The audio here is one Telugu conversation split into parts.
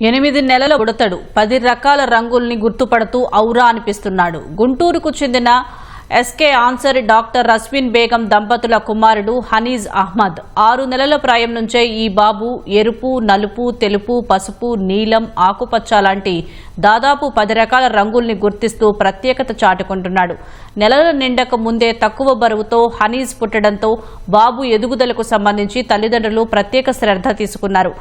ఎనిమిది నెలల ఉడతడు. పది రకాల రంగుల్ని గుర్తుపడుతూ ఔరా అనిపిస్తున్నాడు. గుంటూరుకు చెందిన ఎస్కే ఆన్సర్ డాక్టర్ రస్విన్ బేగం దంపతుల కుమారుడు హనీజ్ అహ్మద్. ఆరు నెలల ప్రాయం నుంచే ఈ బాబు ఎరుపు నలుపు తెలుపు పసుపు నీలం ఆకుపచ్చ లాంటి దాదాపు పది రకాల రంగుల్ని గుర్తిస్తూ ప్రత్యేకత చాటుకుంటున్నాడు. నెలల నిండక ముందే తక్కువ బరువుతో హనీజ్ పుట్టడంతో బాబు ఎదుగుదలకు సంబంధించి తల్లిదండ్రులు ప్రత్యేక శ్రద్ధ తీసుకున్నారు.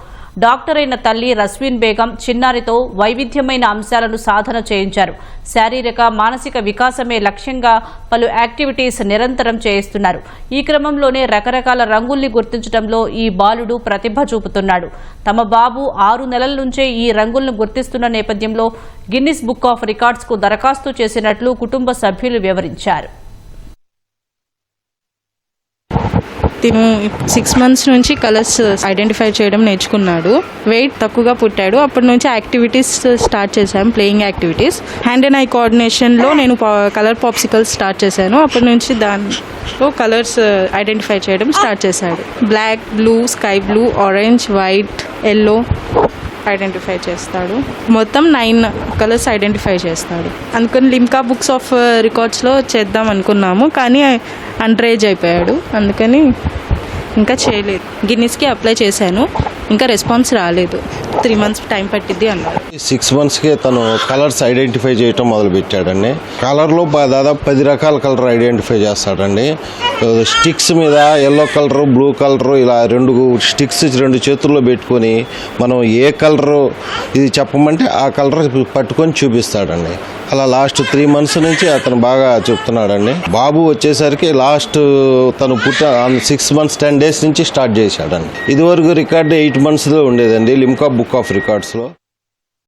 డాక్టర్ అయిన తల్లి రస్విన్ బేగం చిన్నారితో వైవిధ్యమైన అంశాలను సాధన చేయించారు. శారీరక మానసిక వికాసమే లక్ష్యంగా పలు యాక్టివిటీస్ నిరంతరం చేయిస్తున్నారు. ఈ క్రమంలోనే రకరకాల రంగుల్ని గుర్తించడంలో ఈ బాలుడు ప్రతిభ చూపుతున్నాడు. తమ బాబు ఆరు నెలల నుంచే ఈ రంగులను గుర్తిస్తున్న నేపథ్యంలో గిన్నిస్ బుక్ ఆఫ్ రికార్డ్స్కు దరఖాస్తు చేసినట్లు కుటుంబ సభ్యులు వివరించారు. తిను సిక్స్ మంత్స్ నుంచి కలర్స్ ఐడెంటిఫై uh, చేయడం నేర్చుకున్నాడు. వెయిట్ తక్కువగా పుట్టాడు. అప్పటి నుంచి యాక్టివిటీస్ స్టార్ట్ uh, చేశాను playing activities hand and eye కోఆర్డినేషన్లో నేను కలర్ పాప్సికల్స్ స్టార్ట్ చేశాను. అప్పటి నుంచి దాంట్లో కలర్స్ ఐడెంటిఫై uh, చేయడం స్టార్ట్ చేశాడు. Black blue sky blue orange white yellow identify చేస్తాడు. మొత్తం నైన్ కలర్స్ ఐడెంటిఫై చేస్తాడు. అందుకని లిమ్కా బుక్స్ ఆఫ్ రికార్డ్స్లో చేద్దాం అనుకున్నాము కానీ అండ్రేజ్ అయిపోయాడు. అందుకని ఇంకా చేయలేదు. గిన్నిస్కి అప్లై చేశాను. ఇంకా రెస్పాన్స్ రాలేదు. త్రీ మంత్స్ టైం పట్టిద్ది అన్నారు సిక్స్ మంత్స్కే తను కలర్స్ ఐడెంటిఫై చేయటం మొదలు పెట్టాడండి కలర్లో దాదాపు పది రకాల కలర్ ఐడెంటిఫై చేస్తాడండి. స్టిక్స్ మీద ఎల్లో కలర్ బ్లూ కలర్ ఇలా రెండు స్టిక్స్ రెండు చేతుల్లో పెట్టుకొని మనం ఏ కలర్ ఇది చెప్పమంటే ఆ కలర్ పట్టుకొని చూపిస్తాడండి. అలా లాస్ట్ త్రీ మంత్స్ నుంచి అతను బాగా చెప్తున్నాడండి. బాబు వచ్చేసరికి లాస్ట్ తను పుట్ట సిక్స్ మంత్స్ టెన్ డేస్ నుంచి స్టార్ట్ చేశాడండి. ఇదివరకు రికార్డు ఎయిట్ మంత్స్లో ఉండేదండి లిమ్కా బుక్ ఆఫ్ రికార్డ్స్లో.